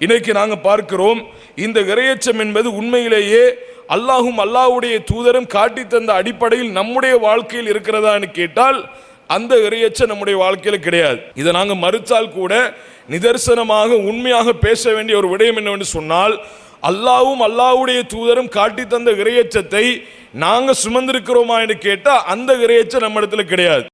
இன்னைக்கு நாங்கள் பார்க்கிறோம் இந்த இரையச்சம் என்பது உண்மையிலேயே அல்லாஹும் அல்லாஹுடைய தூதரும் காட்டி தந்த அடிப்படையில் நம்முடைய வாழ்க்கையில் இருக்கிறதான்னு கேட்டால் அந்த இரையச்சம் நம்முடைய வாழ்க்கையில் கிடையாது. இதை நாங்கள் மறுத்தால் கூட நிதர்சனமாக உண்மையாக பேச வேண்டிய ஒரு விடயம் என்னவென்று சொன்னால் அல்லாவும் அல்லாவுடைய தூதரும் காட்டி தந்த இரையச்சத்தை நாங்கள் சுமந்திருக்கிறோமா என்று கேட்டால் அந்த இரையச்சம் நம்ம இடத்துல கிடையாது.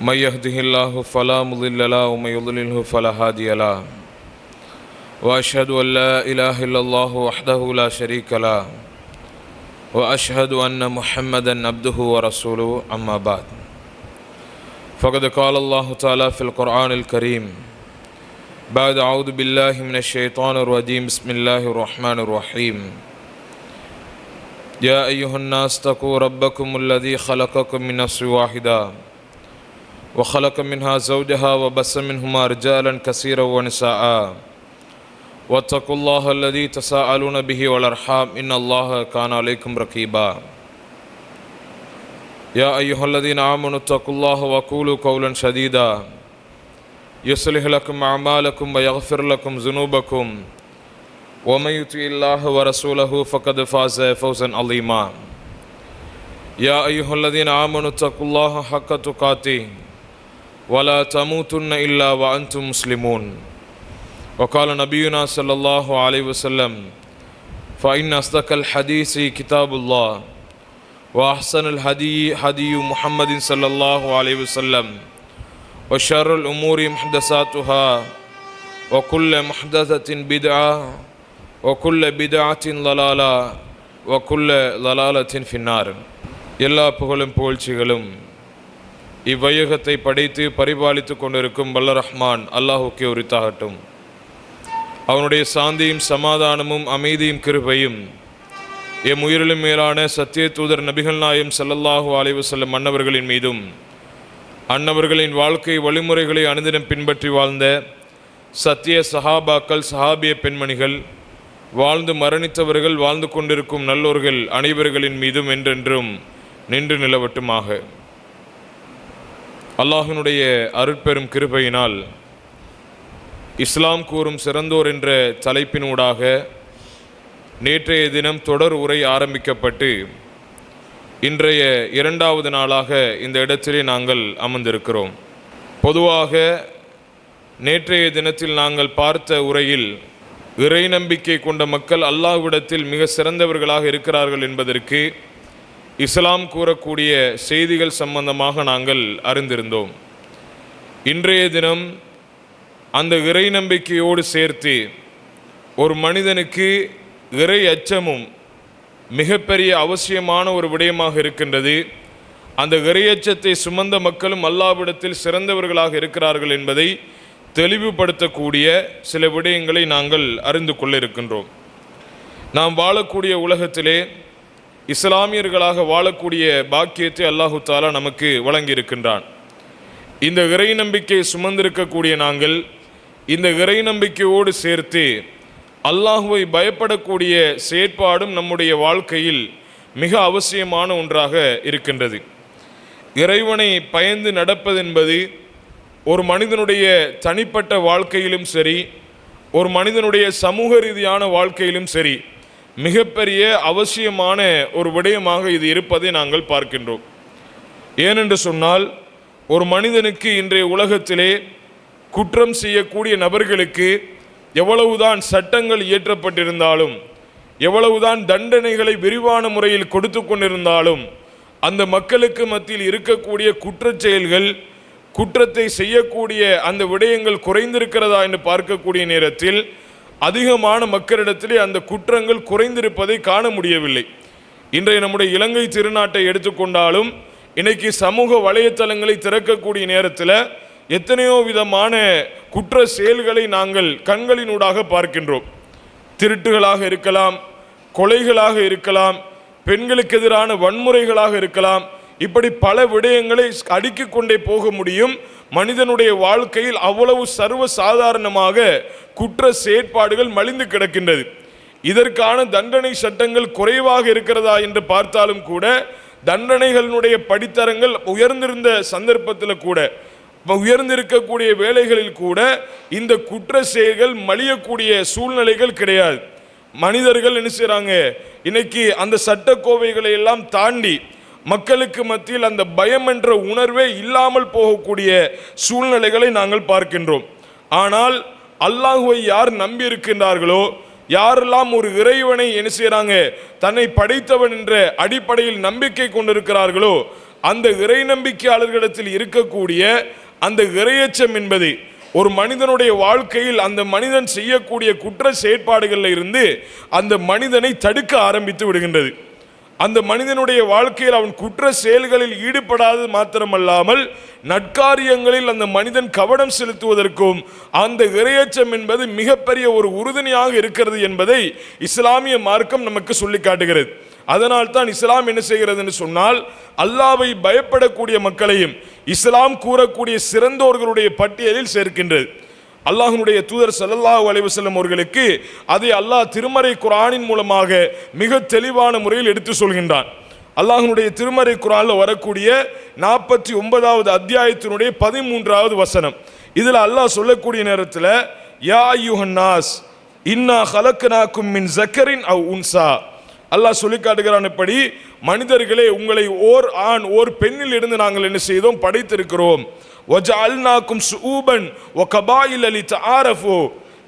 من يهده الله فلا مضل له ومن يضلله فلا هادي له. وأشهد أن لا إله إلا الله وحده لا شريك له. وأشهد أن محمدا عبده ورسوله أما بعد. فقد قال الله تعالى في القرآن الكريم بعد أعوذ بالله من الشيطان الرجيم بسم الله الرحمن الرحيم. يا أيها الناس اتقوا ربكم الذي خلقكم من نفس واحدة. وخلق منها زوجها وبس منهما رجالا كثيرا ونساء. واتقوا الله الذي تساءلون به والأرحام. إن الله كان عليكم رقيبا. يا أيها الذين آمنوا اتقوا الله وقولوا قولا سديدا يصلح لكم أعمالكم ويغفر لكم ذنوبكم. ومن يطع الله ورسوله فقد فاز فوزا عظيما. يا أيها الذين آمنوا اتقوا الله حق تقاته. ولا تموتن إلا وأنتم مسلمون وقال نبينا صلى الله عليه وسلم فإن أصدق الحديث كتاب الله وأحسن الهدي هدي محمد صلى الله عليه وسلم وشر الأمور محدثاتها وكل محدثة بدعة وكل بدعة ضلالة وكل ضلالة في النار எல்லா புகழும் புகழ்ச்சிகளும் இவ்வையகத்தை படைத்து பரிபாலித்து கொண்டிருக்கும் வல்ல ரஹ்மான் அல்லாஹுக்கே உரித்தாகட்டும். அவனுடைய சாந்தியும் சமாதானமும் அமைதியும் கிருபையும் எம் உயிரிலும் மேலான சத்திய தூதர் நபிகள் நாயம் சல்லல்லாஹூ அலைவு செல்லும் அன்னவர்களின் மீதும் அன்னவர்களின் வாழ்க்கை வழிமுறைகளை அனுதினம் பின்பற்றி வாழ்ந்த சத்திய சஹாபாக்கள் சஹாபிய பெண்மணிகள் வாழ்ந்து மரணித்தவர்கள் வாழ்ந்து கொண்டிருக்கும் நல்லோர்கள் அனைவர்களின் மீதும் என்றென்றும் நின்று நிலவட்டுமாக. அல்லாஹினுடைய அருட்பெரும் கிருபையினால் இஸ்லாம் கூறும் சிறந்தோர் என்ற தலைப்பினூடாக நேற்றைய தினம் தொடர் உரை ஆரம்பிக்கப்பட்டு இன்றைய இரண்டாவது நாளாக இந்த இடத்திலே நாங்கள் அமர்ந்திருக்கிறோம். பொதுவாக நேற்றைய தினத்தில் நாங்கள் பார்த்த உரையில் இறை நம்பிக்கை கொண்ட மக்கள் அல்லாஹ்விடத்தில் மிக சிறந்தவர்களாக இருக்கிறார்கள் என்பதற்கு இஸ்லாம் கூறக்கூடிய செய்திகள் சம்பந்தமாக நாங்கள் அறிந்திருந்தோம். இன்றைய தினம் அந்த இறை நம்பிக்கையோடு சேர்த்து ஒரு மனிதனுக்கு இறை அச்சமும் மிகப்பெரிய அவசியமான ஒரு விடயமாக இருக்கின்றது. அந்த இறையச்சத்தை சுமந்த மக்களும் அல்லாவிடத்தில் சிறந்தவர்களாக இருக்கிறார்கள் என்பதை தெளிவுபடுத்தக்கூடிய சில விடயங்களை நாங்கள் அறிந்து கொள்ள இருக்கின்றோம். நாம் வாழக்கூடிய உலகத்திலே இஸ்லாமியர்களாக வாழக்கூடிய பாக்கியத்தை அல்லாஹு தாலா நமக்கு வழங்கியிருக்கின்றான். இந்த இறை நம்பிக்கையை சுமந்திருக்கக்கூடிய நாங்கள் இந்த இறை நம்பிக்கையோடு சேர்த்து அல்லாஹுவை பயப்படக்கூடிய செயற்பாடும் நம்முடைய வாழ்க்கையில் மிக அவசியமான ஒன்றாக இருக்கின்றது. இறைவனை பயந்து நடப்பதென்பது ஒரு மனிதனுடைய தனிப்பட்ட வாழ்க்கையிலும் சரி ஒரு மனிதனுடைய சமூக ரீதியான வாழ்க்கையிலும் சரி மிகப்பெரிய அவசியமான ஒரு விடயமாக இது இருப்பதை நாங்கள் பார்க்கின்றோம். ஏனென்று சொன்னால் ஒரு மனிதனுக்கு இன்றைய உலகத்திலே குற்றம் செய்யக்கூடிய நபர்களுக்கு எவ்வளவுதான் சட்டங்கள் இயற்றப்பட்டிருந்தாலும் எவ்வளவுதான் தண்டனைகளை விரிவான முறையில் கொடுத்து கொண்டிருந்தாலும் அந்த மக்களுக்கு மத்தியில் இருக்கக்கூடிய குற்றச் செயல்கள் குற்றத்தை செய்யக்கூடிய அந்த விடயங்கள் குறைந்திருக்கிறதா என்று பார்க்கக்கூடிய நேரத்தில் அதிகமான மக்களிடத்திலே அந்த குற்றங்கள் குறைந்திருப்பதை காண முடியவில்லை. இன்றைய நம்முடைய இலங்கை திருநாட்டை எடுத்துக்கொண்டாலும் இன்னைக்கு சமூக வலைத்தளங்களை திறக்கக்கூடிய நேரத்தில் எத்தனையோ விதமான குற்ற செயல்களை நாங்கள் கண்களினூடாக பார்க்கின்றோம். திருட்டுகளாக இருக்கலாம் கொலைகளாக இருக்கலாம் பெண்களுக்கு எதிரான வன்முறைகளாக இருக்கலாம் இப்படி பல விடயங்களை அடுக்கிக் கொண்டே போக முடியும். மனிதனுடைய வாழ்க்கையில் அவ்வளவு சர்வ சாதாரணமாக குற்ற செயற்பாடுகள் மலிந்து கிடக்கின்றது. இதற்கான தண்டனை சட்டங்கள் குறைவாக இருக்கிறதா என்று பார்த்தாலும் கூட தண்டனைகளினுடைய படித்தரங்கள் உயர்ந்திருந்த சந்தர்ப்பத்தில் கூட உயர்ந்திருக்கக்கூடிய வேலைகளில் கூட இந்த குற்ற செயல்கள் மலியக்கூடிய சூழ்நிலைகள் கிடையாது. மனிதர்கள் என்ன செய்கிறாங்க இன்னைக்கு அந்த சட்டக்கோவைகளை எல்லாம் தாண்டி மக்களுக்கு மத்தியில் அந்த பயம் என்ற உணர்வே இல்லாமல் போகக்கூடிய சூழ்நிலைகளை நாங்கள் பார்க்கின்றோம். ஆனால் அல்லாஹுவை யார் நம்பி இருக்கின்றார்களோ யாரெல்லாம் ஒரு இறைவனை என்ன செய்கிறாங்க தன்னை படைத்தவன் என்ற அடிப்படையில் நம்பிக்கை கொண்டிருக்கிறார்களோ அந்த இறை நம்பிக்கையாளர்களிடத்தில் இருக்கக்கூடிய அந்த இறையச்சம் என்பது ஒரு மனிதனுடைய வாழ்க்கையில் அந்த மனிதன் செய்யக்கூடிய குற்ற செயற்பாடுகளில் இருந்து அந்த மனிதனை தடுக்க ஆரம்பித்து விடுகின்றது. அந்த மனிதனுடைய வாழ்க்கையில் அவன் குற்ற செயல்களில் ஈடுபடாதது மாத்திரமல்லாமல் நற்காரியங்களில் அந்த மனிதன் கவனம் செலுத்துவதற்கும் அந்த இரையச்சம் என்பது மிகப்பெரிய ஒரு உறுதுணையாக இருக்கிறது என்பதை இஸ்லாமிய மார்க்கம் நமக்கு சொல்லி காட்டுகிறது. அதனால் தான் இஸ்லாம் என்ன செய்கிறது என்று சொன்னால் அல்லாவை பயப்படக்கூடிய மக்களையும் இஸ்லாம் கூறக்கூடிய சிறந்தோர்களுடைய பட்டியலில் சேர்க்கின்றது. அல்லாஹனுடைய தூதர் சல்லல்லாஹு அலைவசல்லம் அவர்களுக்கு அதை அல்லாஹ் திருமறை குரானின் மூலமாக மிக தெளிவான முறையில் எடுத்து சொல்கின்றான். அல்லாஹனுடைய திருமறை குரானில் வரக்கூடிய நாற்பத்தி ஒன்பதாவது அத்தியாயத்தினுடைய பதிமூன்றாவது வசனம். இதில் அல்லாஹ் சொல்லக்கூடிய நேரத்தில் யா யுஹன்னாஸ் இன்னா ஹலக்கனாக்கும் மின் ஜக்கரின் அவ் உன்சா. அல்லாஹ் சொல்லி காட்டுகிறான் மனிதர்களே உங்களை ஓர் ஆண் ஓர் பெண்ணில் இருந்து நாங்கள் என்ன செய்தோம்? படைத்திருக்கிறோம். வஜஅல்னாக்கும் சுஊபன் ஒ கபாயில் அலித்த தஆரஃபு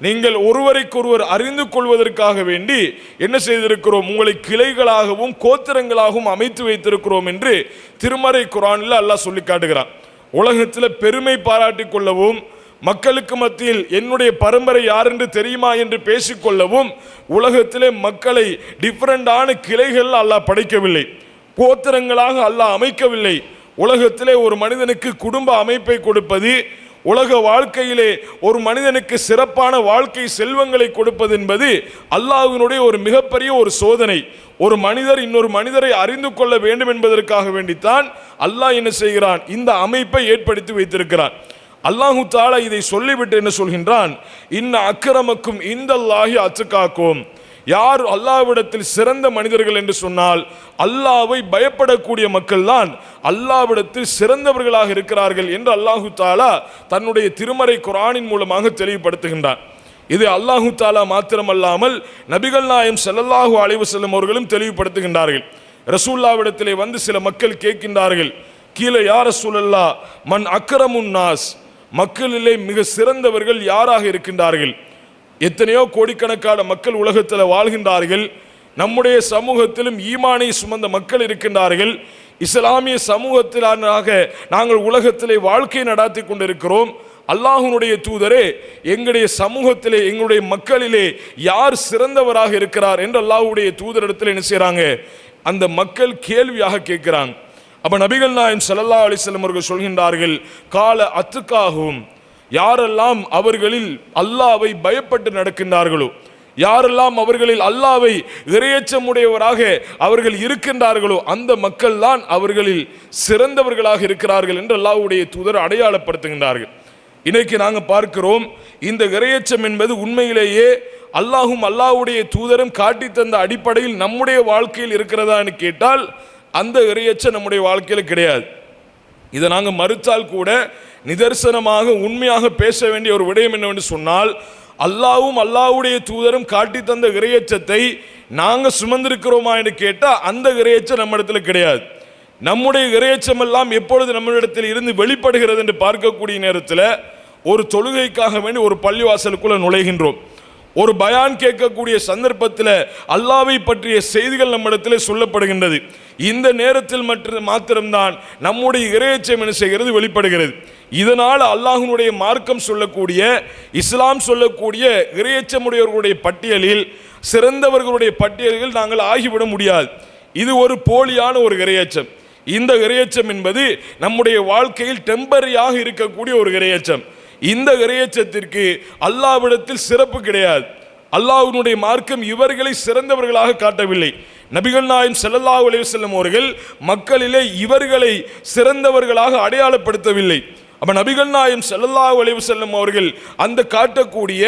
நீங்கள் ஒருவரைக்கொருவர் அறிந்து கொள்வதற்காக வேண்டி என்ன செய்திருக்கிறோம்? உங்களை கிளைகளாகவும் கோத்திரங்களாகவும் அமைத்து வைத்திருக்கிறோம் என்று திருமறை குரானில் அல்லாஹ் சொல்லி காட்டுகிறான். உலகத்தில் பெருமை பாராட்டிக் கொள்ளவும் மக்களுக்கு மத்தியில் என்னுடைய பரம்பரை யார் என்று தெரியுமா என்று பேசிக்கொள்ளவும் உலகத்திலே மக்களை டிஃப்ரெண்டான கிளைகள் அல்லாஹ் படைக்கவில்லை. கோத்திரங்களாக அல்லாஹ் அமைக்கவில்லை. உலகத்திலே ஒரு மனிதனுக்கு குடும்ப அமைப்பை கொடுப்பது உலக வாழ்க்கையிலே ஒரு மனிதனுக்கு சிறப்பான வாழ்க்கை செல்வங்களை கொடுப்பது என்பது அல்லாஹினுடைய ஒரு மிகப்பெரிய ஒரு சோதனை. ஒரு மனிதர் இன்னொரு மனிதரை அறிந்து கொள்ள வேண்டும் என்பதற்காக வேண்டித்தான் அல்லாஹ் என்ன செய்கிறான்? இந்த அமைப்பை ஏற்படுத்தி வைத்திருக்கிறான். அல்லாஹு தாலா இதை சொல்லிவிட்டு என்ன சொல்கின்றான்? இன்ன அக்கிரமக்கும் இந்த அல்லாஹி அச்சுக்காக்கும் யார் அல்லாவிடத்தில் சிறந்த மனிதர்கள் என்று சொன்னால் அல்லாவை பயப்படக்கூடிய மக்கள் தான் அல்லாவிடத்தில் சிறந்தவர்களாக இருக்கிறார்கள் என்று அல்லாஹு தாலா தன்னுடைய திருமறை குரானின் மூலமாக தெளிவுபடுத்துகின்றான். இது அல்லாஹு தாலா மாத்திரமல்லாமல் நபிகள் நாயம் செல்லல்லாஹு அலைவு செல்லும் அவர்களும் தெளிவுபடுத்துகின்றார்கள். ரசூல்லாவிடத்திலே வந்து சில மக்கள் கேட்கின்றார்கள் கீழே யார் ரசூலல்லா மன் அக்கரமுன் நாஸ் மக்களிலே மிக சிறந்தவர்கள் யாராக இருக்கின்றார்கள்? எத்தனையோ கோடிக்கணக்கான மக்கள் உலகத்தில் வாழ்கின்றார்கள். நம்முடைய சமூகத்திலும் ஈமானை சுமந்த மக்கள் இருக்கின்றார்கள். இஸ்லாமிய சமூகத்திலாக நாங்கள் உலகத்திலே வாழ்க்கை நடாத்தி கொண்டிருக்கிறோம். அல்லாஹுனுடைய தூதரே எங்களுடைய சமூகத்திலே எங்களுடைய மக்களிலே யார் சிறந்தவராக இருக்கிறார் என்று அல்லாஹுடைய தூதரிடத்தில் என்ன செய்கிறாங்க அந்த மக்கள் கேள்வியாக கேட்கிறாங்க. அப்போ நபிகள் நாயம் சல்லா அலிஸ்லம் அவர்கள் சொல்கின்றார்கள் கால அத்துக்காகும் யாரெல்லாம் அவர்களில் அல்லாவை பயப்பட்டு நடக்கின்றார்களோ யாரெல்லாம் அவர்களில் அல்லாவை இரையச்சமுடையவராக அவர்கள் இருக்கின்றார்களோ அந்த மக்கள் தான் அவர்களில் சிறந்தவர்களாக இருக்கிறார்கள் என்று அல்லாவுடைய தூதர் அடையாளப்படுத்துகின்றார்கள். இன்னைக்கு நாங்கள் பார்க்கிறோம் இந்த இரையச்சம் என்பது உண்மையிலேயே அல்லாஹும் அல்லாஹ்வுடைய தூதரும் காட்டி தந்த அடிப்படையில் நம்முடைய வாழ்க்கையில் இருக்கிறதான்னு கேட்டால் அந்த இரையச்சம் நம்முடைய வாழ்க்கையில் கிடையாது. இதை நாங்கள் மறுத்தால் கூட நிதர்சனமாக உண்மையாக பேச வேண்டிய ஒரு விடயம் என்னவென்று சொன்னால் அல்லாவும் அல்லாவுடைய தூதரும் காட்டி தந்த இறையச்சத்தை நாங்கள் சுமந்திருக்கிறோமா என்று கேட்டால் அந்த கிரையச்சம் நம்ம இடத்துல கிடையாது. நம்முடைய இறையச்சம் எல்லாம் எப்பொழுது நம்மளிடத்தில் இருந்து வெளிப்படுகிறது என்று பார்க்கக்கூடிய நேரத்தில் ஒரு தொழுகைக்காக வேண்டி ஒரு பள்ளிவாசலுக்குள்ளே நுழைகின்றோம். ஒரு பயான் கேட்கக்கூடிய சந்தர்ப்பத்தில் அல்லாவை பற்றிய செய்திகள் நம்மிடத்தில் சொல்லப்படுகின்றது. இந்த நேரத்தில் மட்டும் மாத்திரம்தான் நம்முடைய இறையச்சம் என்ன செய்கிறது வெளிப்படுகிறது. இதனால் அல்லாஹினுடைய மார்க்கம் சொல்லக்கூடிய இஸ்லாம் சொல்லக்கூடிய இறையச்சமுடையவர்களுடைய பட்டியலில் சிறந்தவர்களுடைய பட்டியலில் நாங்கள் ஆகிவிட முடியாது. இது ஒரு போலியான ஒரு இறையச்சம் இந்த இறையச்சம் என்பது நம்முடைய வாழ்க்கையில் டெம்பரரியாக இருக்கக்கூடிய ஒரு இறையச்சம் இந்த இறையச்சத்திற்கு அல்லாவிடத்தில் சிறப்பு கிடையாது. அல்லாஹ்வினுடைய மார்க்கம் இவர்களை சிறந்தவர்களாக காட்டவில்லை. நபிகள் நாயம் ஸல்லல்லாஹு செல்லும் அவர்கள் மக்களிலே இவர்களை சிறந்தவர்களாக அடையாளப்படுத்தவில்லை. அப்போ நபிகள் நாயம் செல்லல்லா ஒளிவு செல்லும் அவர்கள் அந்த காட்டக்கூடிய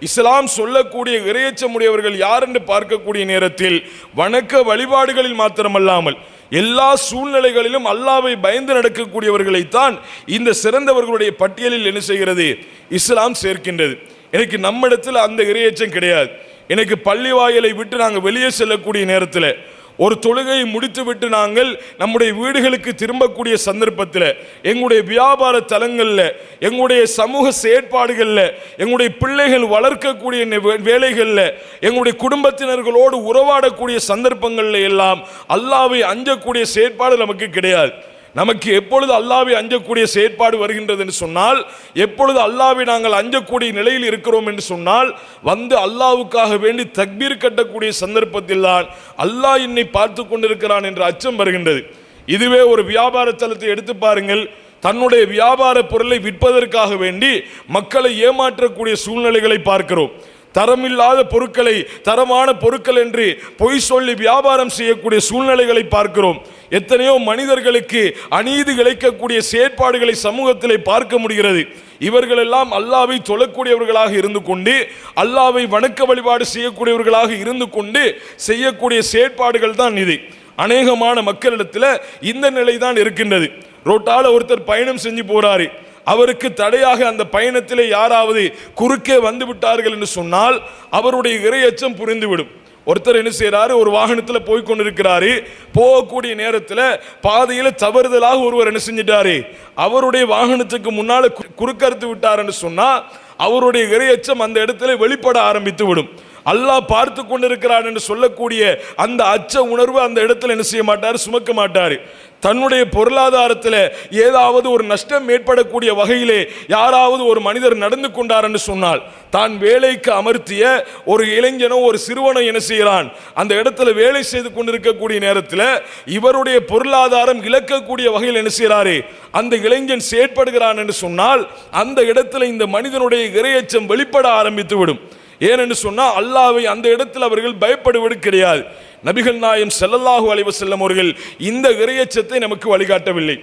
இஸ்லாம் சொல்லக்கூடிய இறையச்சமுடையவர்கள் யார் என்று பார்க்கக்கூடிய நேரத்தில் வணக்க வழிபாடுகளில் மாத்திரமல்லாமல் எல்லா சூழ்நிலைகளிலும் அல்லாவை பயந்து நடக்கக்கூடியவர்களைத்தான் இந்த சிறந்தவர்களுடைய பட்டியலில் என்ன செய்கிறது? இஸ்லாம் சேர்க்கின்றது. எனக்கு நம்மிடத்தில் அந்த இறையச்சம் கிடையாது. எனக்கு பள்ளி வாயலை விட்டு நாங்கள் வெளியே செல்லக்கூடிய நேரத்தில் ஒரு தொழுகையை முடித்துவிட்டு நாங்கள் நம்முடைய வீடுகளுக்கு திரும்பக்கூடிய சந்தர்ப்பத்தில் எங்களுடைய வியாபார தலங்களில் எங்களுடைய சமூக செயற்பாடுகளில் எங்களுடைய பிள்ளைகள் வளர்க்கக்கூடிய வே- வேலைகளில் எங்களுடைய குடும்பத்தினர்களோடு உறவாடக்கூடிய சந்தர்ப்பங்களில் எல்லாம் அல்லாவை அஞ்சக்கூடிய செயற்பாடு நமக்கு கிடையாது. நமக்கு எப்பொழுது அல்லாவை அஞ்சக்கூடிய செயற்பாடு வருகின்றது என்று சொன்னால் எப்பொழுது அல்லாவை நாங்கள் அஞ்சக்கூடிய நிலையில் இருக்கிறோம் என்று சொன்னால் வந்து அல்லாவுக்காக வேண்டி தக்பீர் கட்டக்கூடிய சந்தர்ப்பத்தில் தான் அல்லாஹ் என்னை பார்த்து கொண்டிருக்கிறான் என்ற அச்சம் வருகின்றது. இதுவே ஒரு வியாபார தளத்தை எடுத்து பாருங்கள். தன்னுடைய வியாபார பொருளை விற்பதற்காக வேண்டி மக்களை ஏமாற்றக்கூடிய சூழ்நிலைகளை பார்க்கிறோம். தரமில்லாத பொருட்களை தரமான பொருட்கள் என்று பொய் சொல்லி வியாபாரம் செய்யக்கூடிய சூழ்நிலைகளை பார்க்கிறோம். எத்தனையோ மனிதர்களுக்கு அநீதி இழைக்கக்கூடிய செயற்பாடுகளை சமூகத்திலே பார்க்க முடிகிறது. இவர்களெல்லாம் அல்லாவை தொழக்கூடியவர்களாக இருந்து கொண்டு அல்லாவை வணக்க வழிபாடு செய்யக்கூடியவர்களாக இருந்து கொண்டு செய்யக்கூடிய செயற்பாடுகள் தான் இது. அநேகமான மக்களிடத்தில் இந்த நிலை தான் இருக்கின்றது. ரோட்டால ஒருத்தர் பயணம் செஞ்சு போகிறாரு அவருக்கு தடையாக அந்த பயணத்திலே யாராவது குறுக்கே வந்து விட்டார்கள் என்று சொன்னால் அவருடைய இரையச்சம் புரிந்துவிடும். ஒருத்தர் என்ன செய்கிறாரு ஒரு வாகனத்தில் போய் கொண்டிருக்கிறாரு. போகக்கூடிய நேரத்தில் பாதையில் தவறுதலாக ஒருவர் என்ன செஞ்சிட்டாரு? அவருடைய வாகனத்துக்கு முன்னால் கு- குறுக்கறுத்து விட்டாருன்னு சொன்னால் அவருடைய இரையச்சம் அந்த இடத்துல வெளிப்பட ஆரம்பித்து விடும் அல்லாஹ் பார்த்து கொண்டிருக்கிறான் என்று சொல்லக்கூடிய அந்த அச்ச உணர்வு அந்த இடத்துல என்ன செய்ய மாட்டார்? சுமக்க மாட்டார். தன்னுடைய பொருளாதாரத்தில் ஏதாவது ஒரு நஷ்டம் ஏற்படக்கூடிய வகையிலே யாராவது ஒரு மனிதர் நடந்து கொண்டார் என்று சொன்னால் தான் வேலைக்கு அமர்த்திய ஒரு இளைஞனோ ஒரு சிறுவனோ என்ன செய்கிறான் அந்த இடத்துல வேலை செய்து கொண்டிருக்கக்கூடிய நேரத்தில் இவருடைய பொருளாதாரம் இழக்கக்கூடிய வகையில் என்ன செய்கிறாரு அந்த இளைஞன் செயற்படுகிறான் என்று சொன்னால் அந்த இடத்துல இந்த மனிதனுடைய இரையச்சம் வெளிப்பட ஆரம்பித்து விடும் ஏனென்று சொன்னால் அல்லாவை அந்த இடத்தில் அவர்கள் பயப்படுவது கிடையாது. நபிகள் நாயம் செல்லல்லாஹு அலைஹி செல்லும் அவர்கள் இந்த இறையச்சத்தை நமக்கு வழிகாட்டவில்லை.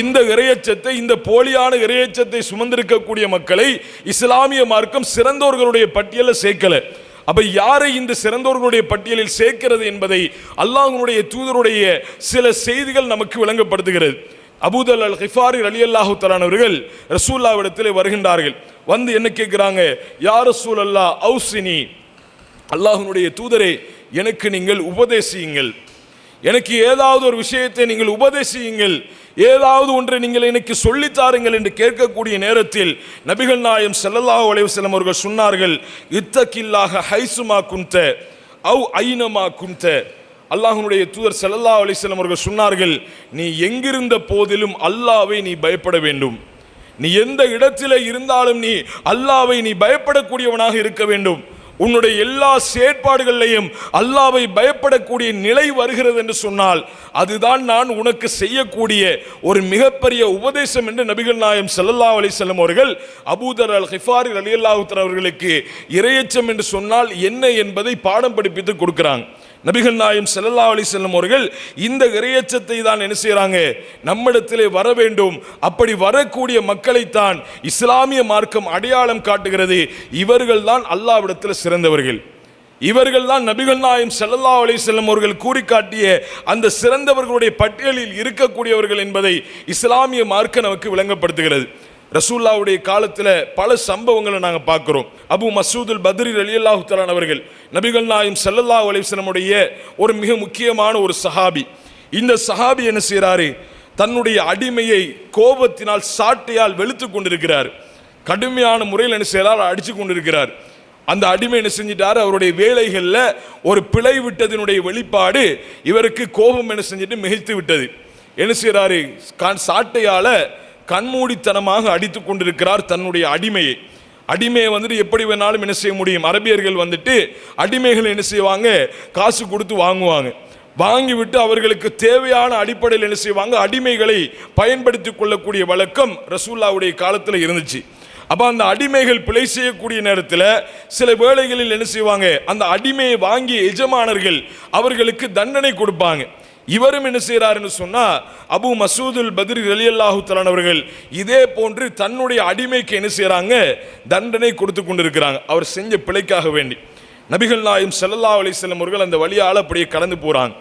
இந்த இறையச்சத்தை இந்த போலியான இறையச்சத்தை சுமந்திருக்கக்கூடிய மக்களை இஸ்லாமிய மார்க்கம் சிறந்தோர்களுடைய பட்டியலில் சேர்க்கல. அப்ப யாரை இந்த சிறந்தோர்களுடைய பட்டியலில் சேர்க்கிறது என்பதை அல்லாஹனுடைய தூதருடைய சில செய்திகள் நமக்கு விளங்கப்படுத்துகிறது. அபூதல் அல் ஹிஃபாரி அலி அல்லாஹு தலானவர்கள் ரசூல்லாவிடத்தில் வருகின்றார்கள். வந்து என்ன கேட்குறாங்க? யார் ரசூல் அல்லா அவுசினி. அல்லாஹனுடைய தூதரே எனக்கு நீங்கள் உபதேசியுங்கள். எனக்கு ஏதாவது ஒரு விஷயத்தை நீங்கள் உபதேசியுங்கள். ஏதாவது ஒன்றை நீங்கள் எனக்கு சொல்லித் தாருங்கள் என்று கேட்கக்கூடிய நேரத்தில் நபிகள் நாயம் ஸல்லல்லாஹு அலைஹி வஸல்லம் அவர்கள் சொன்னார்கள் இத்தக்கில்லாக ஹைசுமா குந்த அவ் ஐனமா குந்த அல்லாஹனுடைய தூதர் செல்லல்லா அலைஹி அவர்கள் சொன்னார்கள் நீ எங்கிருந்த போதிலும் அல்லாவை நீ பயப்பட வேண்டும். நீ எந்த இடத்திலே இருந்தாலும் நீ அல்லாவை நீ பயப்படக்கூடியவனாக இருக்க வேண்டும். உன்னுடைய எல்லா செயற்பாடுகளிலையும் அல்லாவை பயப்படக்கூடிய நிலை வருகிறது என்று சொன்னால் அதுதான் நான் உனக்கு செய்யக்கூடிய ஒரு மிகப்பெரிய உபதேசம் என்று நபிகள் நாயம் செல்லல்லா அலி செல்லம் அவர்கள் அபூதர் அல் ஹிஃபாரி அலி தஆலா அவர்களுக்கு இரையச்சம் என்று சொன்னால் என்ன என்பதை பாடம் படிப்பித்து கொடுக்குறாங்க. நபிகள் நாயம் செல்லல்லா அலி செல்லும் அவர்கள் இந்த இறையச்சத்தை தான் என்ன செய்கிறாங்க நம்மிடத்திலே வர வேண்டும். அப்படி வரக்கூடிய மக்களைத்தான் இஸ்லாமிய மார்க்கம் அடையாளம் காட்டுகிறது. இவர்கள் தான் அல்லாவிடத்தில் சிறந்தவர்கள். இவர்கள் தான் நபிகள் நாயம் செல்லல்லா அலி செல்லும் அவர்கள் கூறி காட்டிய அந்த சிறந்தவர்களுடைய பட்டியலில் இருக்கக்கூடியவர்கள் என்பதை இஸ்லாமிய மார்க்கம் நமக்கு விளங்கப்படுத்துகிறது. ரசூல்லாவுடைய காலத்தில் பல சம்பவங்களை நாங்கள் பார்க்குறோம். அபு மசூதுல் பத்ரி அலி அல்லாஹுத்தலான் அவர்கள் நபிகள் நாயம் சல்லல்லா அலிஸ்லமுடைய ஒரு மிக முக்கியமான ஒரு சஹாபி. இந்த சஹாபி என்ன செய்கிறாரு தன்னுடைய அடிமையை கோபத்தினால் சாட்டையால் வெளுத்து கொண்டிருக்கிறார். கடுமையான முறையில் என்ன செய்கிறார் அடித்து கொண்டிருக்கிறார். அந்த அடிமை என்ன செஞ்சிட்டார்? அவருடைய வேலைகளில் ஒரு பிழை விட்டதினுடைய வெளிப்பாடு இவருக்கு கோபம் என்ன செஞ்சுட்டு மிகைத்து விட்டது. என்ன செய்கிறாரு கான் கண்மூடித்தனமாக அடித்து கொண்டிருக்கிறார் தன்னுடைய அடிமையை. அடிமையை வந்துட்டு எப்படி வேணாலும் என்ன செய்ய முடியும்? அரபியர்கள் வந்துட்டு அடிமைகள் என்ன செய்வாங்க? காசு கொடுத்து வாங்குவாங்க. வாங்கிவிட்டு அவர்களுக்கு தேவையான அடிப்படையில் என்ன செய்வாங்க? அடிமைகளை பயன்படுத்தி கொள்ளக்கூடிய வழக்கம் ரசூல்லாவுடைய காலத்தில் இருந்துச்சு. அப்போ அந்த அடிமைகள் பிழை செய்யக்கூடிய நேரத்தில் சில வேளைகளில் என்ன செய்வாங்க? அந்த அடிமையை வாங்கிய எஜமானர்கள் அவர்களுக்கு தண்டனை கொடுப்பாங்க. இவரும் என்ன செய்கிறாருன்னு சொன்னால் அபு மசூதுல் பத்ரி அலி அல்லாஹு அவர்கள் இதே போன்று தன்னுடைய அடிமைக்கு என்ன செய்கிறாங்க தண்டனை கொடுத்து கொண்டிருக்கிறாங்க. அவர் செஞ்ச பிழைக்காக வேண்டி. நபிகள் நாயும் ஸல்லல்லாஹு அலைஹி அவர்கள் அந்த வழியால் அப்படியே கடந்து போகிறாங்க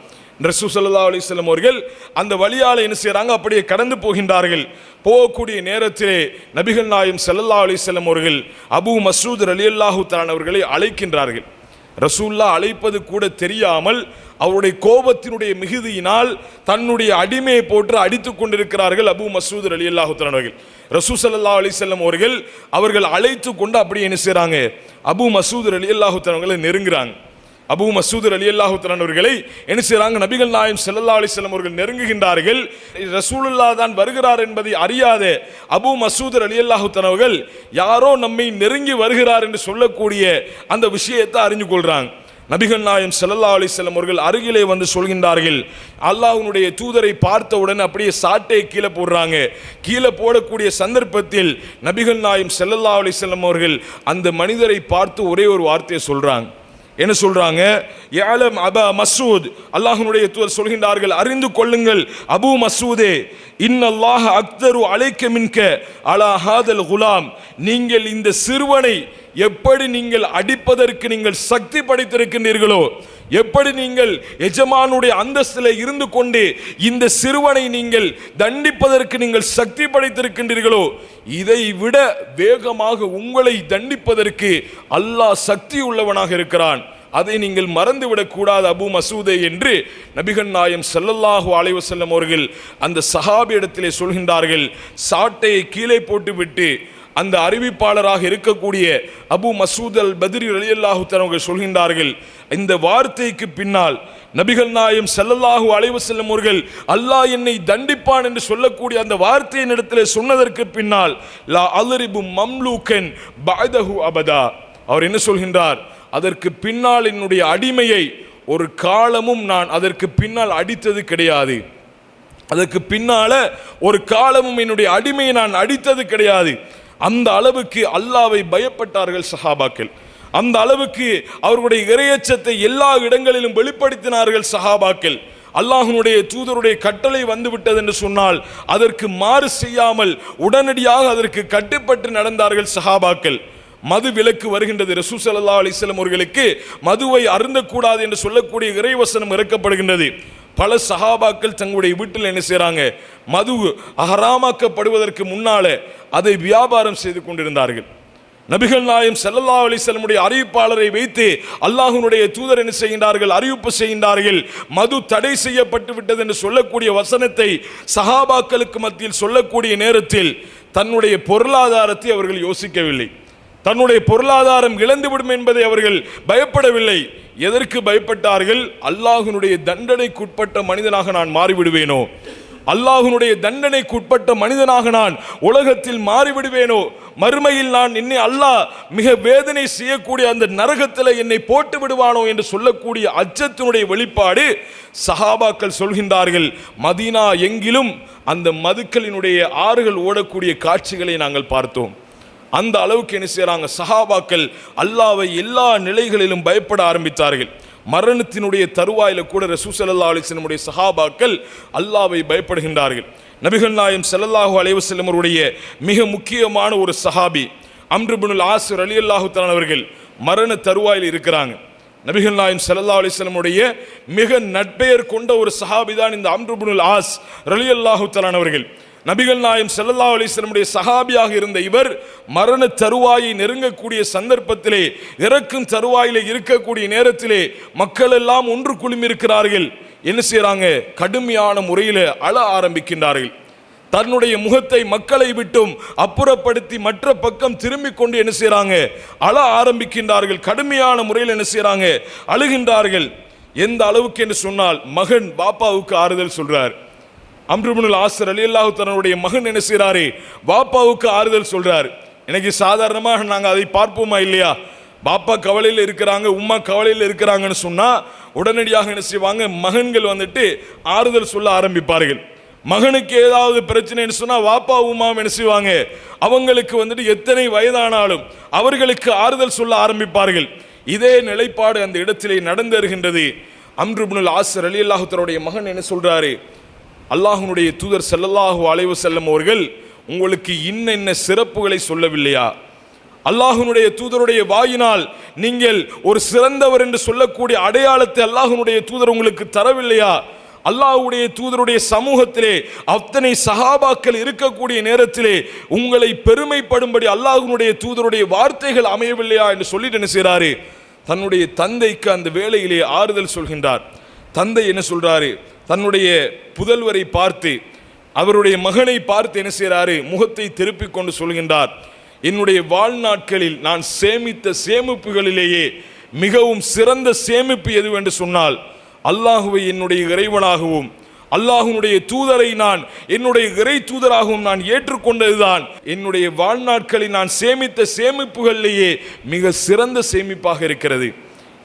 ரசூ சல்லா அலிஸ்லம் அவர்கள் அந்த வழியால் என்ன செய்கிறாங்க அப்படியே கடந்து போகின்றார்கள். போகக்கூடிய நேரத்திலே நபிகள் நாயும் செல்லல்லா அலிஸ்லம் அவர்கள் அபு மசூத் ரலியல்லாஹு தஆலா அவர்களை அழைக்கின்றார்கள். ரசூல்லா அழைப்பது கூட தெரியாமல் அவருடைய கோபத்தினுடைய மிகுதியினால் தன்னுடைய அடிமையை போட்டு அடித்துக் கொண்டிருக்கிறார்கள் அபு மசூத் அலி அல்லாஹுத்தன் அவர்கள். ரசூ சல்லா அலிசல்லம் அவர்கள் அவர்கள் அழைத்து கொண்டு அப்படியே என்ன செய்கிறாங்க அபு மசூத் அலி அல்லாஹுத்தன் அவர்களை நெருங்குறாங்க. அபு மசூத் அலி அல்லாஹுத்தலான் அவர்களை என்ன செய்கிறாங்க நபிகள் நாயம் செல்லல்லா அலைஹி அவர்கள் நெருங்குகின்றார்கள். ரசூலுல்லா தான் வருகிறார் என்பதை அறியாத அபு மசூதர் அலி அல்லாஹுத்தன் அவர்கள் யாரோ நம்மை நெருங்கி வருகிறார் என்று சொல்லக்கூடிய அந்த விஷயத்தை அறிஞ்சு கொள்கிறாங்க நபிகள் நாயம் செல்லல்லா அலி செல்லம் அவர்கள் அருகிலே வந்து சொல்கின்றார்கள் அல்லாஹுனுடைய தூதரை பார்த்தவுடன் அப்படியே சாட்டையை கீழே போடுறாங்க. கீழே போடக்கூடிய சந்தர்ப்பத்தில் நபிகள் நாயம் செல்லல்லா அலைஹி செல்லம் அவர்கள் அந்த மனிதரை பார்த்து ஒரே ஒரு வார்த்தையை சொல்கிறாங்க என்ன சொல்றாங்க? யாலம் அபா மசூத். அல்லாஹனுடைய தூதர் சொல்கின்றார்கள் அறிந்து கொள்ளுங்கள் அபு மசூதே. இன்னல்லாஹ் அக்தரு அலைக்க மின்க அலா ஹாதல் குலாம். நீங்கள் இந்த சிறுவனை எப்படி நீங்கள் அடிப்பதற்கு நீங்கள் சக்தி படைத்திருக்கின்றீர்களோ எப்படி நீங்கள் எஜமானுடைய அந்தஸ்தில் இருந்து கொண்டு இந்த சிறுவனை நீங்கள் தண்டிப்பதற்கு நீங்கள் சக்தி படைத்திருக்கின்றீர்களோ இதை விட வேகமாக உங்களை தண்டிப்பதற்கு அல்லாஹ் சக்தி உள்ளவனாக இருக்கிறான். அதை நீங்கள் மறந்துவிடக் கூடாது அபு மசூதே என்று நபிகள் நாயம் செல்லல்லாஹு அலைவசல்லம் அவர்கள் அந்த சஹாபி இடத்திலே சொல்கின்றார்கள். சாட்டையை கீழே போட்டுவிட்டு அந்த அறிவிப்பாளராக இருக்கக்கூடிய அபு மசூத் அல் பத்ரி ரலியல்லாஹு அவர்கள் சொல்கின்றார்கள். இந்த வார்த்தைக்கு பின்னால் நபிகள் நாயம் செல்லல்லாஹு அலைவு செல்லும் அவர்கள் அல்லாஹ் என்னை தண்டிப்பான் என்று சொல்லக்கூடிய அந்த வார்த்தையின் இடத்திலே சொன்னதற்கு பின்னால் லா அலரிபு மம்லூக்கன் பாய்தஹு அபதா. அவர் என்ன சொல்கின்றார்? அதற்கு பின்னால் என்னுடைய அடிமையை ஒரு காலமும் நான் அதற்கு பின்னால் அடித்தது கிடையாது. அதற்கு பின்னால ஒரு காலமும் என்னுடைய அடிமையை நான் அடித்தது கிடையாது. அந்த அளவுக்கு அல்லாவை பயப்பட்டார்கள் சஹாபாக்கள். அந்த அளவுக்கு அவர்களுடைய இரையச்சத்தை எல்லா இடங்களிலும் வெளிப்படுத்தினார்கள் சஹாபாக்கள். அல்லாஹனுடைய தூதருடைய கட்டளை வந்துவிட்டது என்று சொன்னால் அதற்கு மாறு செய்யாமல் உடனடியாக அதற்கு கட்டுப்பட்டு நடந்தார்கள் சஹாபாக்கள். மது விலக்கு வருகின்றது. ரசூ ஸல்லல்லாஹு அலைஹி அவர்களுக்கு மதுவை அருந்தக்கூடாது என்று சொல்லக்கூடிய இறைவசனம் இறக்கப்படுகின்றது. பல சஹாபாக்கள் தங்களுடைய வீட்டில் என்ன செய்கிறாங்க மது அகராமாக்கப்படுவதற்கு முன்னால் அதை வியாபாரம் செய்து கொண்டிருந்தார்கள். நபிகள் நாயம் செல்லல்லா அலிசல்லமுடைய அறிவிப்பாளரை வைத்து அல்லாஹுனுடைய தூதர் என்ன செய்கின்றார்கள்? அறிவிப்பு செய்கின்றார்கள். மது தடை செய்யப்பட்டு விட்டது என்று சொல்லக்கூடிய வசனத்தை சஹாபாக்களுக்கு மத்தியில் சொல்லக்கூடிய நேரத்தில் தன்னுடைய பொருளாதாரத்தை அவர்கள் யோசிக்கவில்லை. தன்னுடைய பொருளாதாரம் இழந்துவிடும் என்பதை அவர்கள் பயப்படவில்லை. எதற்கு பயப்பட்டார்கள்? அல்லாஹ்வினுடைய தண்டனைக்குட்பட்ட மனிதனாக நான் மாறிவிடுவேனோ? அல்லாஹ்வினுடைய தண்டனைக்குட்பட்ட மனிதனாக நான் உலகத்தில் மாறிவிடுவேனோ? மறுமையில் நான் என்னை அல்லாஹ் மிக வேதனை செய்யக்கூடிய அந்த நரகத்தில் என்னை போட்டு விடுவானோ என்று சொல்லக்கூடிய அச்சத்தினுடைய வெளிப்பாடு சஹாபாக்கள் சொல்கின்றார்கள். மதீனா எங்கிலும் அந்த மதுக்களினுடைய ஆறுகள் ஓடக்கூடிய காட்சிகளை நாங்கள் பார்த்தோம். அந்த அளவுக்கு என்ன செய்கிறாங்க சஹாபாக்கள் அல்லாவை எல்லா நிலைகளிலும் பயப்பட ஆரம்பித்தார்கள். மரணத்தினுடைய தருவாயில் கூட ரசூசல்லா ஸல்லல்லாஹு சஹாபாக்கள் அல்லாவை பயப்படுகின்றார்கள். நபிகள் நாயம் செல்லல்லாஹு அலைவசல்லமருடைய மிக முக்கியமான ஒரு சஹாபி அம்ருபுனுல் ஆசிர் அலி அல்லாஹுத்தான் அவர்கள் மரண தருவாயில் இருக்கிறாங்க. நபிகள் நாயம் செல்லல்லா அலைஹி மிக நட்பெயர் கொண்ட ஒரு சஹாபி தான் இந்த அம்ருபுனுல் ஆஸ் ரலி அல்லாஹு அவர்கள். நபிகள் நாயம் செல்லல்லா அலிஸ்லமுடைய சஹாபியாக இருந்த இவர் மரண தருவாயை நெருங்கக்கூடிய சந்தர்ப்பத்திலே இறக்கும் தருவாயிலே இருக்கக்கூடிய நேரத்திலே மக்கள் எல்லாம் ஒன்று குழுமிருக்கிறார்கள் என்ன செய்கிறாங்க கடுமையான முறையில் அழ ஆரம்பிக்கின்றார்கள். தன்னுடைய முகத்தை மக்களை விட்டும் அப்புறப்படுத்தி மற்ற பக்கம் திரும்பிக் கொண்டு என்ன செய்கிறாங்க அழ ஆரம்பிக்கின்றார்கள். கடுமையான முறையில் என்ன செய்கிறாங்க அழுகின்றார்கள். எந்த அளவுக்கு என்று சொன்னால் மகன் பாப்பாவுக்கு ஆறுதல் சொல்றார். அம்ருபுனுல் ஆசர் அலி அல்லாஹு தன்னுடைய மகன் என்ன செய்கிறாரு வாப்பாவுக்கு ஆறுதல் சொல்கிறார் எனக்கு சாதாரணமாக நாங்கள் அதை பார்ப்போமா இல்லையா? பாப்பா கவலையில் இருக்கிறாங்க உம்மா கவலையில் இருக்கிறாங்கன்னு சொன்னால் உடனடியாக என்ன செய்வாங்க? மகன்கள் வந்துட்டு ஆறுதல் சொல்ல ஆரம்பிப்பார்கள். மகனுக்கு ஏதாவது பிரச்சனைன்னு சொன்னால் வாப்பா உமாவும் என்ன செய்வாங்க? அவங்களுக்கு வந்துட்டு எத்தனை வயதானாலும் அவர்களுக்கு ஆறுதல் சொல்ல ஆரம்பிப்பார்கள். இதே நிலைப்பாடு அந்த இடத்திலே நடந்து வருகின்றது. அம்ருபுனுல் ஆசர் அலி அல்லாஹுத்தருடைய மகன் என்ன சொல்கிறாரு அல்லாஹனுடைய தூதர் செல்லல்லாஹு அலைவு வஸல்லம் அவர்கள் உங்களுக்கு இன்னென்ன சிறப்புகளை சொல்லவில்லையா? அல்லாஹனுடைய தூதருடைய வாயினால் நீங்கள் ஒரு சிறந்தவர் என்று சொல்லக்கூடிய அடையாளத்தை அல்லாஹனுடைய தூதர் உங்களுக்கு தரவில்லையா? அல்லாஹுடைய தூதருடைய சமூகத்திலே அத்தனை சகாபாக்கள் இருக்கக்கூடிய நேரத்திலே உங்களை பெருமைப்படும்படி அல்லாஹ்வுடைய தூதருடைய வார்த்தைகள் அமையவில்லையா என்று சொல்லிட்டு என்ன செய்கிறாரு தன்னுடைய தந்தைக்கு அந்த வேலையிலே ஆறுதல் சொல்கின்றார். தந்தை என்ன சொல்கிறாரு தன்னுடைய புதல்வரை பார்த்து அவருடைய மகனை பார்த்து என்ன செய்கிறாரு முகத்தை திருப்பிக் கொண்டு சொல்கின்றார். என்னுடைய வாழ்நாட்களில் நான் சேமித்த சேமிப்புகளிலேயே மிகவும் சிறந்த சேமிப்பு எதுவென்று சொன்னால் அல்லாஹுவை என்னுடைய இறைவனாகவும் அல்லாஹுனுடைய தூதரை நான் என்னுடைய இறை தூதராகவும் நான் ஏற்றுக்கொண்டதுதான். என்னுடைய வாழ்நாட்களில் நான் சேமித்த சேமிப்புகளிலேயே மிக சிறந்த சேமிப்பாக இருக்கிறது.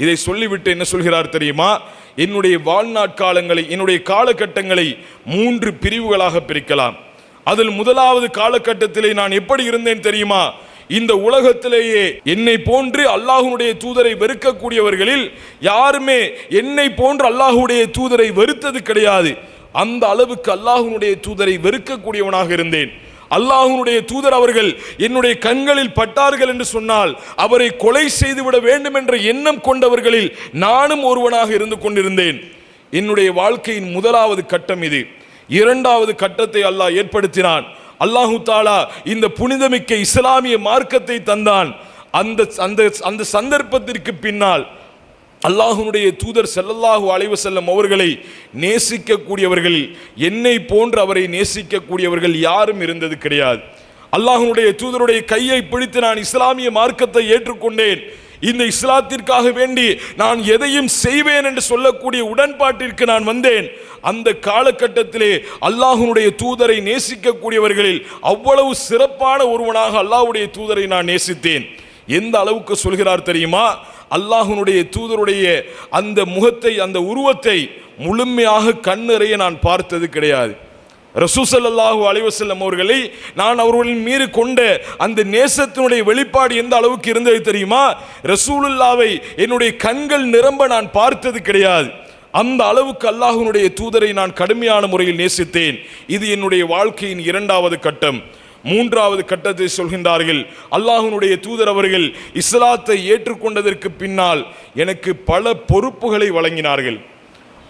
இதை சொல்லிவிட்டு என்ன சொல்கிறார் தெரியுமா? என்னுடைய வாழ்நாட்காலங்களை என்னுடைய காலகட்டங்களை மூன்று பிரிவுகளாக பிரிக்கலாம். அதில் முதலாவது காலகட்டத்திலே நான் எப்படி இருந்தேன் தெரியுமா? இந்த உலகத்திலேயே என்னை போன்று அல்லாஹுடைய தூதரை வெறுக்கக்கூடியவர்களில் யாருமே என்னை போன்று அல்லாஹுடைய தூதரை வெறுத்தது கிடையாது. அந்த அளவுக்கு அல்லாஹுனுடைய தூதரை வெறுக்கக்கூடியவனாக இருந்தேன். அல்லாஹுனுடைய தூதர் அவர்கள் என்னுடைய கண்களில் பட்டார்கள் என்று சொன்னால் அவரை கொலை செய்துவிட வேண்டும் என்ற எண்ணம் கொண்டவர்களில் நானும் ஒருவனாக இருந்து கொண்டிருந்தேன். என்னுடைய வாழ்க்கையின் முதலாவது கட்டம் இது. இரண்டாவது கட்டத்தை அல்லாஹ் ஏற்படுத்தினான். அல்லாஹு தாலா இந்த புனிதமிக்க இஸ்லாமிய மார்க்கத்தை தந்தான். அந்த அந்த அந்த சந்தர்ப்பத்திற்கு பின்னால் அல்லாஹுனுடைய தூதர் செல்லல்லாஹு அலைவு செல்லும் அவர்களை நேசிக்கக்கூடியவர்கள் என்னை போன்று அவரை நேசிக்கக்கூடியவர்கள் யாரும் இருந்தது கிடையாது. அல்லாஹுனுடைய தூதருடைய கையை பிடித்து நான் இஸ்லாமிய மார்க்கத்தை ஏற்றுக்கொண்டேன். இந்த இஸ்லாத்திற்காக வேண்டி நான் எதையும் செய்வேன் என்று சொல்லக்கூடிய உடன்பாட்டிற்கு நான் வந்தேன். அந்த காலகட்டத்திலே அல்லாஹுனுடைய தூதரை நேசிக்கக்கூடியவர்களில் அவ்வளவு சிறப்பான ஒருவனாக அல்லாஹுடைய தூதரை நான் நேசித்தேன். எந்த அளவுக்கு சொல்கிறார் தெரியுமா? அல்லாஹுனுடைய தூதருடைய அந்த முகத்தை அந்த உருவத்தை முழுமையாக கண்ணறைய நான் பார்த்தது கிடையாது. ரசூசல்லாஹு அலைவசல்லம் அவர்களை நான் அவர்களின் மீது கொண்ட அந்த நேசத்தினுடைய வெளிப்பாடு எந்த அளவுக்கு இருந்தது தெரியுமா? ரசூலுல்லாவை என்னுடைய கண்கள் நிரம்ப நான் பார்த்தது கிடையாது. அந்த அளவுக்கு அல்லாஹுனுடைய தூதரை நான் கடுமையான முறையில் நேசித்தேன். இது என்னுடைய வாழ்க்கையின் இரண்டாவது கட்டம். மூன்றாவது கட்டத்தை சொல்கின்றார்கள் அல்லாஹனுடைய தூதர் அவர்கள் இஸ்லாத்தை ஏற்றுக்கொண்டதற்கு பின்னால் எனக்கு பல பொறுப்புகளை வழங்கினார்கள்.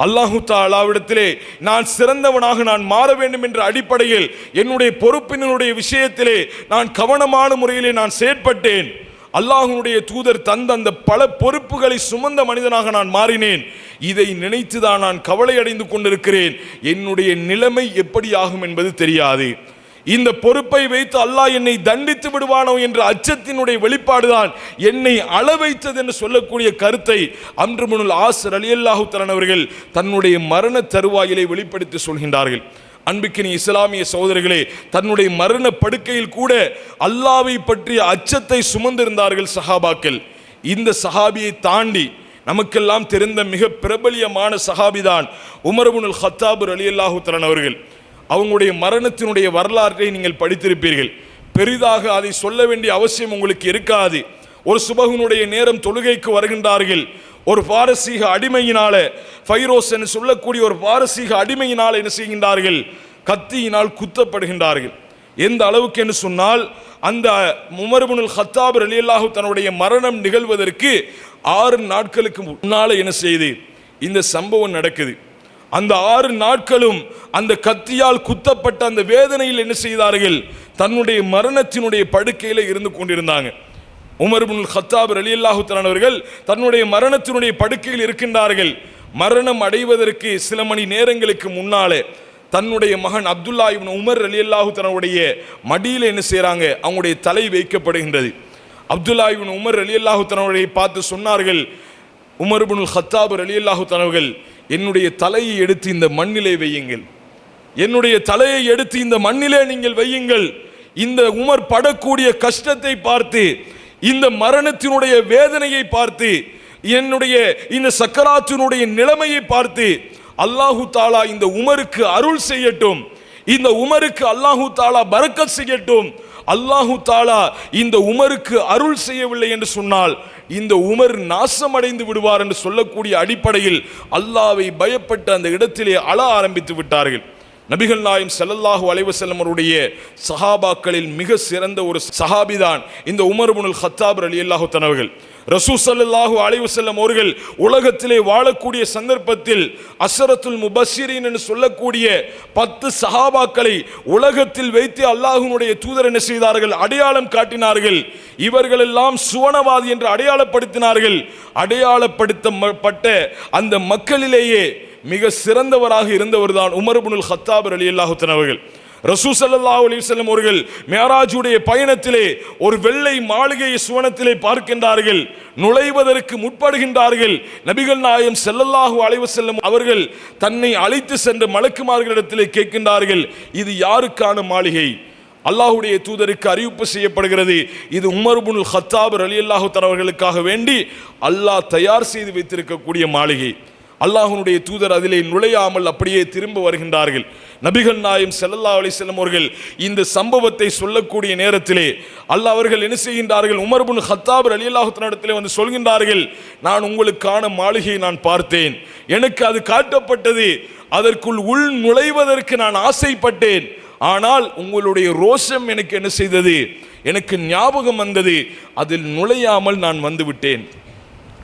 அல்லாஹு தாலாவிடத்திலே நான் சிறந்தவனாக நான் மாற வேண்டும் என்ற அடிப்படையில் என்னுடைய பொறுப்பினுடைய விஷயத்திலே நான் கவனமான முறையிலே நான் செயற்பட்டேன். அல்லாஹனுடைய தூதர் தந்த அந்த பல பொறுப்புகளை சுமந்த மனிதனாக நான் மாறினேன். இதை நினைத்துதான் நான் கவலை அடைந்து கொண்டிருக்கிறேன். என்னுடைய நிலைமை எப்படி ஆகும் என்பது தெரியாது. இந்த பொறுப்பை வைத்து அல்லாஹ் என்னை தண்டித்து விடுவானோ என்ற அச்சத்தினுடைய வெளிப்பாடுதான் என்னை அள வைத்தது என்று சொல்லக்கூடிய கருத்தை அன்றுமுனுல் ஆசர் அலி அல்லாஹு அவர்கள் தன்னுடைய மரண தருவாயிலே வெளிப்படுத்தி சொல்கின்றார்கள். அன்புக்கினி இஸ்லாமிய சகோதரர்களே தன்னுடைய மரண படுக்கையில் கூட அல்லாவை பற்றிய அச்சத்தை சுமந்திருந்தார்கள் சஹாபாக்கள். இந்த சஹாபியை தாண்டி நமக்கெல்லாம் தெரிந்த மிக பிரபலியமான சஹாபிதான் உமரபுனுல் ஹத்தாபுர் அலி அல்லாஹு அவர்கள். அவங்களுடைய மரணத்தினுடைய வரலாற்றை நீங்கள் படித்திருப்பீர்கள். பெரிதாக அதை சொல்ல வேண்டிய அவசியம் உங்களுக்கு இருக்காது. ஒரு சுபகுனுடைய நேரம் தொழுகைக்கு வருகின்றார்கள். ஒரு பாரசீக அடிமையினால ஃபைரோஸ் என்று சொல்லக்கூடிய ஒரு பாரசீக அடிமையினால் என்ன செய்கின்றார்கள்? கத்தியினால் குத்தப்படுகின்றார்கள். எந்த அளவுக்கு என்று சொன்னால் அந்த உமர்புனுல் ஹத்தாப் ரலியல்லாஹு தன்னுடைய மரணம் நிகழ்வதற்கு ஆறு நாட்களுக்கு முன்னால் என்ன செய்து இந்த சம்பவம் நடக்குது. அந்த ஆறு நாட்களும் அந்த கத்தியால் குத்தப்பட்ட அந்த வேதனையில் என்ன செய்தார்கள்? தன்னுடைய மரணத்தினுடைய படுக்கையில் இருந்து கொண்டிருந்தாங்க. உமர் ஹத்தாப் அலி அல்லாஹு அவர்கள் தன்னுடைய மரணத்தினுடைய படுக்கையில் இருக்கின்றார்கள். மரணம் அடைவதற்கு சில மணி நேரங்களுக்கு முன்னாலே தன்னுடைய மகன் அப்துல்லா இவன் உமர் அலி அல்லாஹுத்தனுடைய மடியில் என்ன செய்கிறாங்க அவங்களுடைய தலை வைக்கப்படுகின்றது. அப்துல்லா இவன் உமர் அலி அல்லாஹுத்தனுடைய பார்த்து சொன்னார்கள் உமர் ஹத்தாப் அலி அல்லாஹுத்தனவர்கள் என்னுடைய தலையை எடுத்து இந்த மண்ணிலே வையுங்கள். என்னுடைய தலையை எடுத்து இந்த மண்ணிலே நீங்கள் வையுங்கள். இந்த உமர் படக்கூடிய கஷ்டத்தை பார்த்து இந்த மரணத்தினுடைய வேதனையை பார்த்து என்னுடைய இந்த சக்கராத்தினுடைய நிலைமையை பார்த்து அல்லாஹு தாலா இந்த உமருக்கு அருள் செய்யட்டும். இந்த உமருக்கு அல்லாஹு தாலா பறக்க செய்யட்டும். அல்லாஹு தாலா இந்த உமருக்கு அருள் செய்யவில்லை என்று சொன்னால் இந்த உமர் நாசமடைந்து விடுவார் என்று சொல்லக்கூடிய அடிப்படையில் அல்லாவை பயப்பட்டு அந்த இடத்திலே அழ ஆரம்பித்து விட்டார்கள். நபிகள் நாயம் செல்லல்லாஹு அலைஹி செல்லமருடைய சஹாபாக்களில் மிக சிறந்த ஒரு சஹாபிதான் இந்த உமர் முனுல் ஹத்தாபர் அலி அல்லாஹு தனவர்கள் ரசூ அலைவு செல்லம் அவர்கள் உலகத்திலே வாழக்கூடிய சந்தர்ப்பத்தில் அசரத்துல் முபஸ்ஸிரீன் என்று சொல்லக்கூடிய பத்து சஹாபாக்களை உலகத்தில் வைத்து அல்லாஹுனுடைய தூதர் என்ன செய்தார்கள்? அடையாளம் காட்டினார்கள். இவர்களெல்லாம் சுவனவாதி என்று அடையாளப்படுத்தினார்கள். அடையாளப்படுத்தப்பட்ட அந்த மக்களிலேயே மிக சிறந்தவராக இருந்தவர் தான் உமர்புனுல் ஹத்தாபர் அலி அல்லாஹுத்தன் அவர்கள். ரசூசல்லா ஸல்லல்லாஹு அலைஹி அவர்கள் மேராஜுடைய பயணத்திலே ஒரு வெள்ளை மாளிகையை சுவனத்திலே பார்க்கின்றார்கள் நுழைவதற்கு முற்படுகின்றார்கள். நபிகள் நாயம் செல்லல்லாஹு அலைவு செல்லும் அவர்கள் தன்னை அழைத்து சென்ற மலக்குமார்களிடத்திலே கேட்கின்றார்கள் இது யாருக்கான மாளிகை? அல்லாஹுடைய தூதருக்கு அறிவிப்பு செய்யப்படுகிறது இது உமர் இப்னுல் அலி அல்லாஹு தரவர்களுக்காக வேண்டி அல்லாஹ் தயார் செய்து வைத்திருக்கக்கூடிய மாளிகை. அல்லாஹனுடைய தூதர் அதிலே நுழையாமல் அப்படியே திரும்ப வருகின்றார்கள். நபிகள் நாயம் செல்லல்லா அலி அவர்கள் இந்த சம்பவத்தை சொல்லக்கூடிய நேரத்திலே அல்லாஹ் அவர்கள் என்ன செய்கின்றார்கள்? உமர்புன் ஹத்தாபர் ஹத்தாப் அல்லாஹத்தினிடத்திலே வந்து சொல்கின்றார்கள் நான் உங்களுக்கான மாளிகையை நான் பார்த்தேன். எனக்கு அது காட்டப்பட்டது. அதற்குள் உள் நுழைவதற்கு நான் ஆசைப்பட்டேன். ஆனால் உங்களுடைய ரோஷம் எனக்கு என்ன செய்தது? எனக்கு ஞாபகம் வந்தது. அதில் நுழையாமல் நான் வந்துவிட்டேன்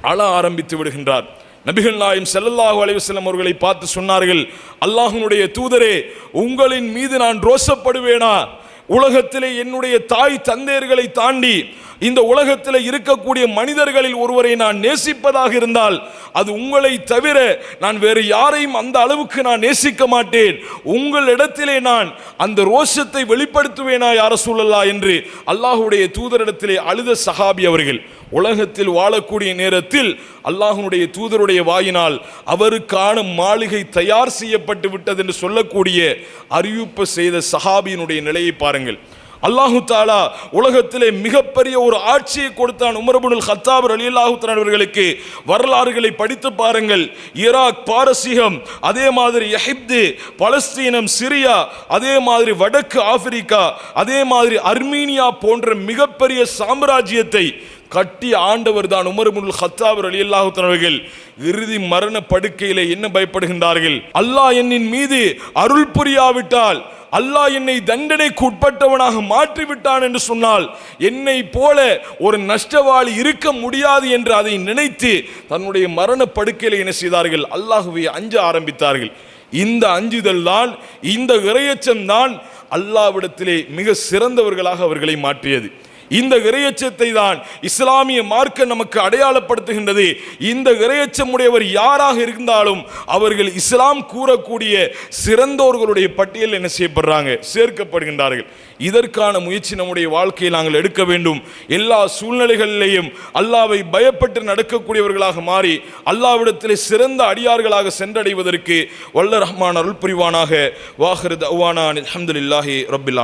அழ ஆரம்பித்து விடுகின்றார். நபிகள் நாயம் செல்லல்லாஹு அலைவசல்லம் அவர்களை பார்த்து சொன்னார்கள் அல்லாஹனுடைய தூதரே உங்களின் மீது நான் ரோசப்படுவேனா? உலகத்திலே என்னுடைய தாய் தந்தையர்களை தாண்டி இந்த உலகத்தில் இருக்கக்கூடிய மனிதர்களில் ஒருவரை நான் நேசிப்பதாக இருந்தால் அது உங்களை தவிர நான் வேறு யாரையும் அந்த அளவுக்கு நான் நேசிக்க மாட்டேன். உங்களிடத்திலே நான் அந்த ரோஷத்தை வெளிப்படுத்துவேனா யார சூழலா என்று அல்லாஹுடைய தூதரிடத்திலே அழுத சஹாபி அவர்கள். உலகத்தில் வாழக்கூடிய நேரத்தில் அல்லாஹ்வுடைய தூதருடைய வாயினால் அவருக்கான மாளிகை தயார் செய்யப்பட்டு விட்டது என்று சொல்லக்கூடிய அறிவிப்பு செய்த சஹாபியினுடைய நிலையை பாருங்கள். அல்லாஹு தாலா உலகத்திலே மிகப்பெரிய ஒரு ஆட்சியை கொடுத்தான் உமரபுனுல் ஹத்தாப் அலி அல்லாஹுத்தான் அவர்களுக்கு. வரலாறுகளை படித்து பாருங்கள். ஈராக் பாரசீகம் அதே மாதிரி எஹிப்து பலஸ்தீனம் சிரியா அதே மாதிரி வடக்கு ஆப்பிரிக்கா அதே மாதிரி அர்மீனியா போன்ற மிகப்பெரிய சாம்ராஜ்யத்தை கட்டி ஆண்டவர் தான் உமருமுல் ஹத்தாப் அலி அல்லாஹுத்தனவர்கள் இறுதி மரண படுக்கையிலே என்ன பயப்படுகின்றார்கள்? அல்லாஹ் என்னின் மீது அருள் புரியாவிட்டால் அல்லாஹ் என்னை தண்டனைக்கு உட்பட்டவனாக மாற்றி விட்டான் என்று சொன்னால் என்னை போல ஒரு நஷ்டவாளி இருக்க முடியாது என்று அதை நினைத்து தன்னுடைய மரண படுக்கையில் என்ன செய்தார்கள்? அல்லாஹுவை அஞ்ச ஆரம்பித்தார்கள். இந்த அஞ்சுதல் தான் இந்த இறையச்சம் தான் அல்லாவிடத்திலே மிக சிறந்தவர்களாக அவர்களை மாற்றியது. இந்த இறையச்சத்தை தான் இஸ்லாமிய மார்க்க நமக்கு அடையாளப்படுத்துகின்றது. இந்த இறையச்சமுடையவர் யாராக இருந்தாலும் அவர்கள் இஸ்லாம் கூறக்கூடிய சிறந்தோர்களுடைய பட்டியல் என்ன செய்யப்படுறாங்க? சேர்க்கப்படுகின்றார்கள். இதற்கான முயற்சி நம்முடைய வாழ்க்கையில் நாங்கள் எடுக்க வேண்டும். எல்லா சூழ்நிலைகளிலேயும் அல்லாவை பயப்பட்டு நடக்கக்கூடியவர்களாக மாறி அல்லாவிடத்திலே சிறந்த அடியார்களாக சென்றடைவதற்கு வல்ல ரஹ்மான் அருள் புரிவானாக வாஹரத் அவ்வானான் அஹமதுல்லாஹி ரப்பில்